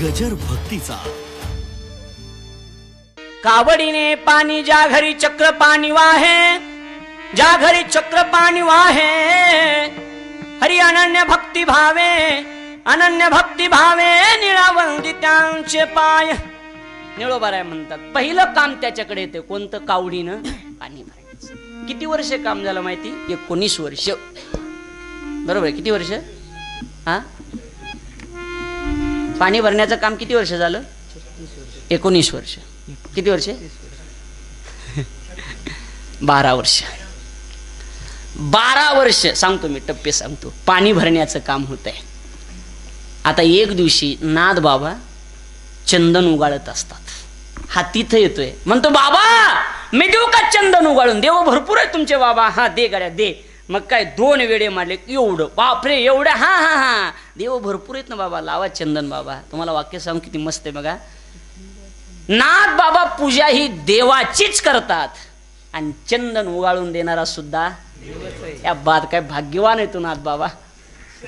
गजर भक्तीचा. कावडीने पाणी ज्या घरी चक्र पाणी वाहे ज्या घरी चक्र पाणी वाहे हरी अनन्य भक्ती भावे अनन्य भक्ती भावे निळावंदी त्यांचे पाय. निळोबाराय म्हणतात पहिलं काम त्याच्याकडे येते कोणतं कावडीनं पाणी भरायचं. किती वर्ष काम झालं माहिती? एकोणीस वर्ष. बरोबर किती वर्ष? हा? पाणी भरण्याचं काम किती वर्ष झालं? एकोणीस वर्ष. किती वर्ष? बारा वर्ष. बारा वर्ष. सांगतो मी टप्पे सांगतो. पाणी भरण्याचं काम होत आहे आता एक दिवशी नाद बाबा चंदन उगाळत असतात. हा तिथं येतोय. म्हणतो बाबा मी देऊ का चंदन उगाळून? देव भरपूर आहे तुमचे बाबा. हा दे गड्या दे. मग काय दोन वेळे मारले एवढं? बापरे एवढं? हा हा हा. देव भरपूर आहेत ना बाबा. लावा चंदन बाबा. तुम्हाला वाक्य सांगू किती मस्त आहे बघा. नाथ बाबा पूजा ही देवाचीच करतात. आणि चंदन उगाळून देणारा सुद्धा या बाद काय भाग्यवान आहे तो नाथ बाबा.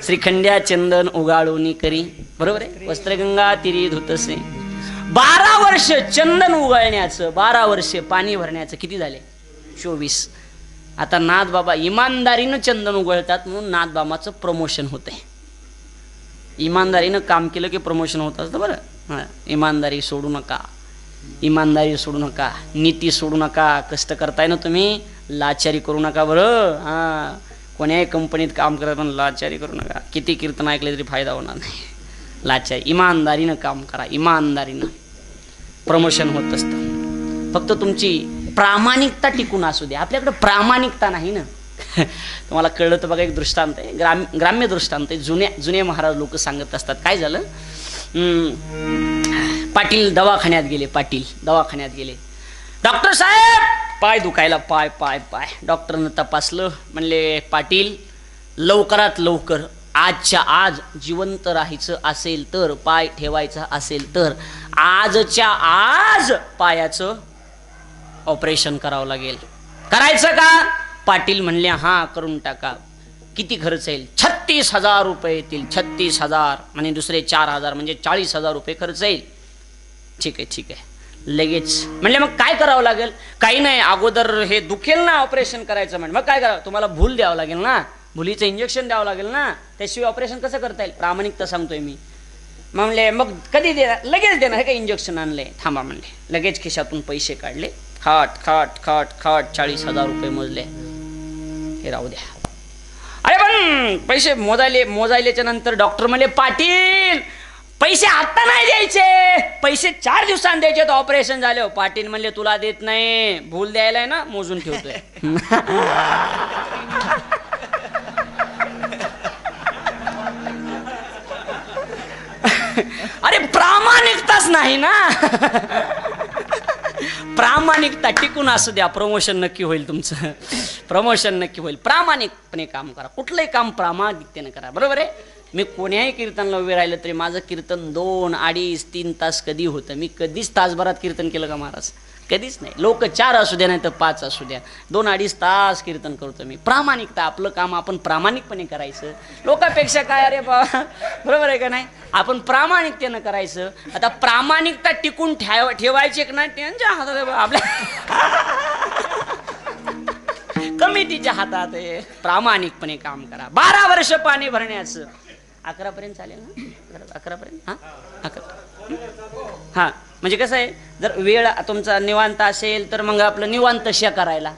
श्रीखंड्या चंदन उगाळून करी. बरोबर आहे? वस्त्रगंगा तिरी धुतसे. बारा वर्ष चंदन उगाळण्याचं बारा वर्ष पाणी भरण्याचं किती झाले? चोवीस. आता नाथ बाबा इमानदारीनं चंदन उघळतात म्हणून नाथ बाबाचं प्रमोशन होतंय. इमानदारीनं काम केलं की प्रमोशन होत असतं बरं. हां इमानदारी सोडू नका. इमानदारी सोडू नका. नीती सोडू नका. कष्ट करताय ना तुम्ही लाचारी करू नका बरं. हां कोण्याही कंपनीत काम करत पण लाचारी करू नका. किती कीर्तन ऐकले तरी फायदा होणार नाही. लाचारी इमानदारीनं काम करा इमानदारीनं. प्रमोशन होत असतं. फक्त तुमची प्रामाणिकता टिकून असू द्या आपल्याकडे प्रामाणिकता नाही ना. तुम्हाला कळलं तर बघा एक दृष्टांत आहे. ग्राम ग्राम्य दृष्टांत आहे. जुन्या जुने महाराज लोक सांगत असतात. काय झालं? पाटील दवाखान्यात गेले पाटील दवाखान्यात गेले. डॉक्टर साहेब! पाय दुखायला पाय पाय पाय. डॉक्टरनं तपासलं. म्हणले पाटील लवकरात लवकर आजच्या आज जिवंत राहायचं असेल तर पाय ठेवायचा असेल तर आजच्या आज पायाचं ऑपरेशन करावं लागेल. करायचं का? पाटील म्हणले हां करून टाका. किती खर्च येईल? छत्तीस हजार रुपये येतील. छत्तीस हजार. आणि दुसरे चार हजार म्हणजे चाळीस हजार रुपये खर्च येईल. ठीक आहे ठीक आहे. लगेच. म्हणले मग काय करावं लागेल? काही नाही अगोदर हे दुखेल ना ऑपरेशन करायचं म्हणजे मग काय करावं तुम्हाला भूल द्यावं लागेल ना? भुलीचं इंजेक्शन द्यावं लागेल ना? त्याशिवाय ऑपरेशन कसं करता येईल? प्रामाणिकता सांगतोय मी. मग म्हणले मग कधी देणार? लगेच देणार हे काय इंजेक्शन आणले थांबा म्हणले. लगेच खिशातून पैसे काढले. खाट खाट खाट खाट चाळीस हजार रुपये मोजले. हे राहू द्या. अरे पण पैसे मोजायले मोजायल्याच्या नंतर डॉक्टर म्हणले पाटील पैसे आत्ता नाही द्यायचे. पैसे चार दिवसांनी द्यायचे. तर ऑपरेशन झाले. हो पाटील म्हणले तुला देत नाही. भूल द्यायला आहे ना मोजून ठेवतोय. अरे प्रामाणिकताच नाही ना. प्रामाणिकता टिकून असू द्या. प्रमोशन नक्की होईल तुमचं. प्रमोशन नक्की होईल. प्रामाणिकपणे काम करा. कुठलंही काम प्रामाणिकतेने करा. बरोबर आहे? मी कोण्याही कीर्तनला उभे राहिलं तरी माझं कीर्तन दोन अडीच तीन तास कधी होतं? मी कधीच तासभरात कीर्तन केलं का महाराज? कधीच नाही. लोक चार असू द्या नाही तर पाच असू द्या. दोन अडीच तास कीर्तन करतो मी. प्रामाणिकता आपलं काम आपण प्रामाणिकपणे करायचं. लोकांपेक्षा काय अरे बाबा बरोबर आहे का नाही? आपण प्रामाणिकतेनं करायचं. आता प्रामाणिकता टिकून ठेव ठेवायची की नाही त्यांच्या हातात आहे आपल्या कमिटीच्या हातात आहे. प्रामाणिकपणे काम करा. बारा वर्ष पाणी भरण्याचं. अकरा पर्यंत चालेल ना? अकरा- पर्यंत हा? अकरा. हा. म्हणजे कसं आहे जर वेळ तुमचा निवांत असेल तर मग आपलं निवांत शे करायला.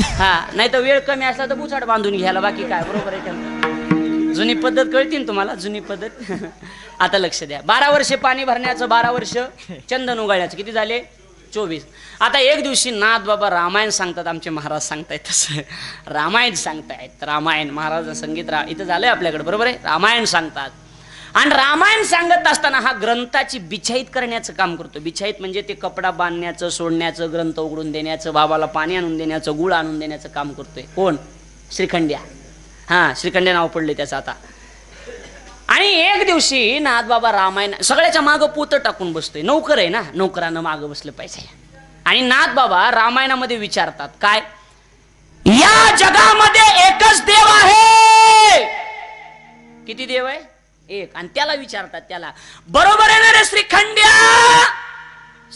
हा. नाही तर वेळ कमी असला तर बुचाड बांधून घ्यायला बाकी काय बरोबर आहे त्यांना जुनी पद्धत कळती ना तुम्हाला जुनी पद्धत. आता लक्ष द्या. बारा वर्षे पाणी भरण्याचं बारा वर्ष चंदन उगाळण्याचं. किती झाले? चोवीस. आता एक दिवशी नाथ बाबा रामायण सांगतात आमचे महाराज सांगतायत तसं. रामायण सांगतायत. रामायण महाराज संगीत रा इथं झालंय आपल्याकडे बरोबर आहे? रामायण सांगतात. आणि रामायण सांगत असताना हा ग्रंथाची बिछाईत करण्याचं काम करतो. बिछाईत म्हणजे ते कपडा बांधण्याचं सोडण्याचं ग्रंथ उघडून देण्याचं बाबाला पाणी आणून देण्याचं गुळ आणून देण्याचं काम करतोय. कोण? श्रीखंड्या. हां श्रीखंड्या नाव पडले त्याचं आता. आणि एक दिवशी नाथ बाबा रामायण सगळ्याच्या मागं पोतं टाकून बसतोय. नोकर आहे ना? नोकरानं मागं बसलं पाहिजे. आणि नाथ बाबा रामायणामध्ये विचारतात काय? या जगामध्ये एकच देव आहे. किती देव आहे? एक. आणि त्याला विचारतात त्याला बरोबर आहे ना रे श्रीखंड्या?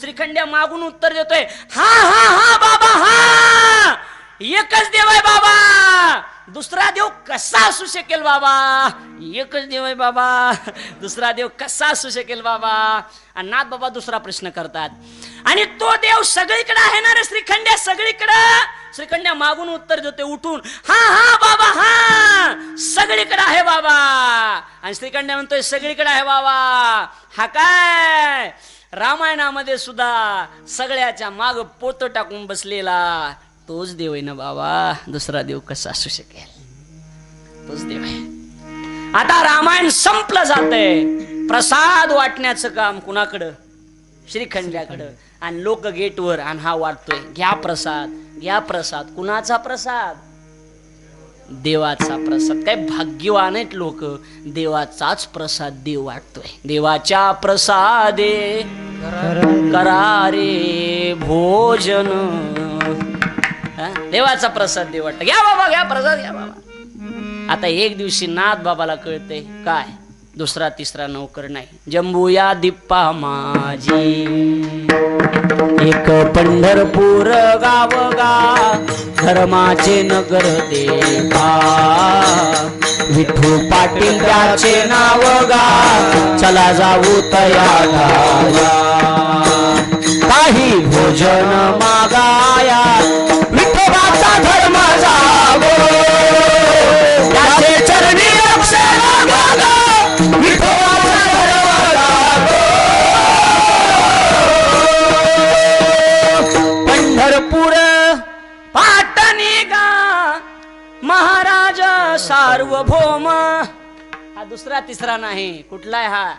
श्रीखंड्या मागून उत्तर देतोय हा हा हा बाबा हा. एकच देव आहे बाबा. दुसरा देव कसा असू शकेल बाबा? एकच देव आहे बाबा. दुसरा देव कसा असू शकेल बाबा? आणि नाथ बाबा दुसरा प्रश्न करतात. आणि तो देव सगळीकडे आहे ना रे श्रीखंड्या सगळीकडं. श्रीखंड्या मागून उत्तर देते उठून. हा हा बाबा हा. सगळीकडे आहे बाबा. आणि श्रीखंड्या म्हणतोय सगळीकडे आहे बाबा. हा काय? रामायणामध्ये सुद्धा सगळ्याच्या माग पोत टाकून बसलेला. तोच देव आहे ना बाबा? दुसरा देव कसा असू शकेल? तोच देव आहे. आता रामायण संपलं जातंय. प्रसाद वाटण्याचं काम कुणाकडं? श्रीखंड्याकडं. आणि लोक गेटवर आणि हा वाटतोय घ्या प्रसाद घ्या प्रसाद. कुणाचा प्रसाद? देवाचा प्रसाद. काय भाग्यवान आहेत लोक. देवाचाच प्रसाद देव वाटतोय. देवाच्या प्रसादे करारे भोजन? देवाचा प्रसाद देव वाटत. घ्या बाबा घ्या प्रसाद घ्या बाबा. आता एक दिवशी नाथ बाबाला कळते काय? दुसरा तिसरा नोकर नाही. जंबूया दिप्पा माझी एक पंढरपूर गाव गा धर्माचे नगर देवा. विठू पाटील त्याचे नाव गा चला जाऊ तया काही भोजन मागाया सार्वभौम. हा दुसरा तिसरा नाही. कुठला आहे हा?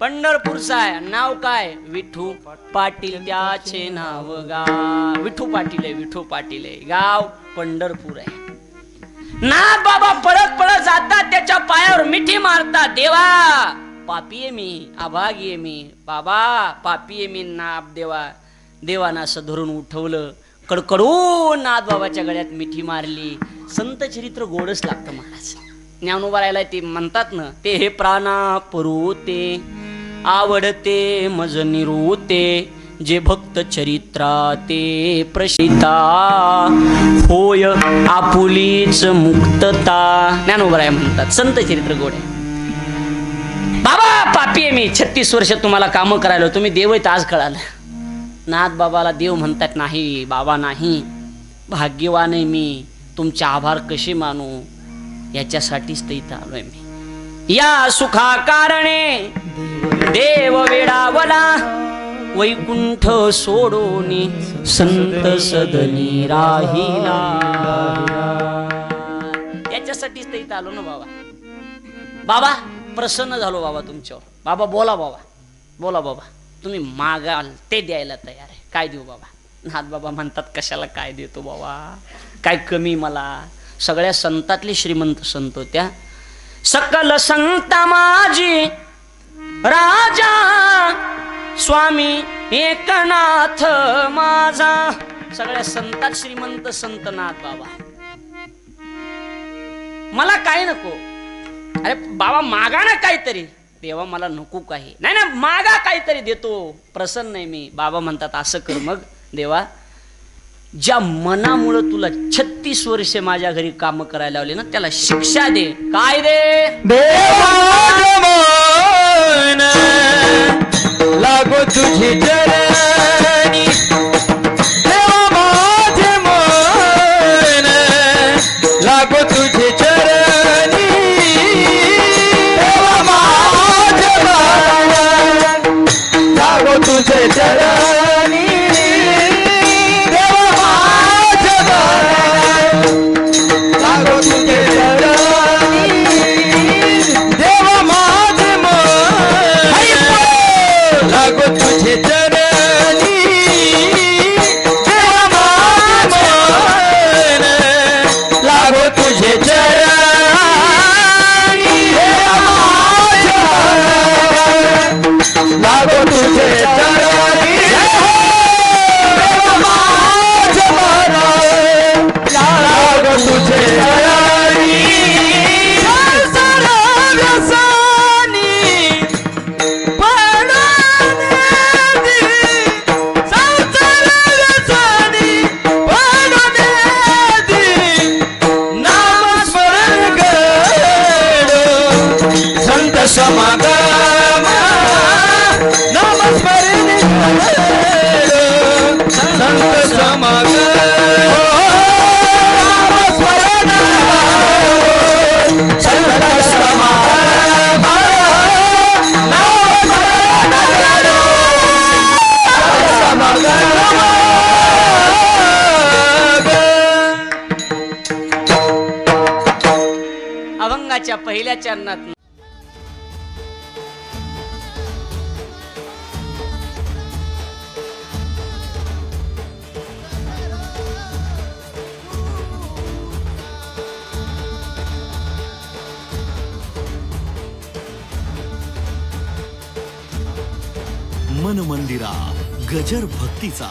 पंढरपूरचा आहे नाव काय? विठू पाटील त्याचे नाव गा विठू पाटील आहे विठू पाटील आहे. गाव पंढरपूर आहे. नाथ बाबा पळत पळत जातात त्याच्या पायावर मिठी मारतात. देवा पापी मी आभागी मी. बाबा पापी मी नाप देवा. देवानं असं धरून उठवलं. कडकडून नाथ बाबाच्या गळ्यात मिठी मारली. संत चरित्र गोडच लागतं महाराज. ज्ञानोबा ते म्हणतात ना ते हे प्राणा पुरुते आवडते मज निरुते जे भक्त चरित्रा ते प्रशिता होय आपुलीच मुक्तता. ज्ञानोबराय म्हणतात संत चरित्र गोड आहे. बाबा पापी आहे मी. छत्तीस वर्ष तुम्हाला कामं करायला तुम्ही देव आज कळालं. नाथ बाबाला देव म्हणतात नाही बाबा नाही. भाग्यवान आहे मी. तुमचे आभार कसे मानू? याच्यासाठीच ते इथं आलोय मी. या सुखा कारणे देव वेडावला वैकुंठ सोडून संत सदनी राहिला. याच्यासाठीच ते इथं आलो ना बाबा. बाबा प्रसन्न झालो बाबा तुमच्यावर. बाबा बोला बाबा. बोला बाबा. तुम्ही मागाल ते द्यायला तयार आहे. काय देऊ बाबा? नाथ बाबा म्हणतात कशाला काय देतो बाबा? काय कमी मला? सगळ्या संतातले श्रीमंत संत होत्या. सकल संता माझी राजा स्वामी एकनाथ माझा. सगळ्या संतात श्रीमंत संतनाथ बाबा. मला काय नको? अरे बाबा मागा ना काहीतरी. देवा मला नको काही. नाही ना मागा काहीतरी देतो. प्रसन्न आहे मी. बाबा म्हणतात असं कर मग देवा. ज्या मनामुळं तुला छत्तीस वर्षे माझ्या घरी काम करायला लावले ना त्याला शिक्षा दे. काय दे? अभंगाच्या चरणात मन मंदिरा गजर भक्तीचा.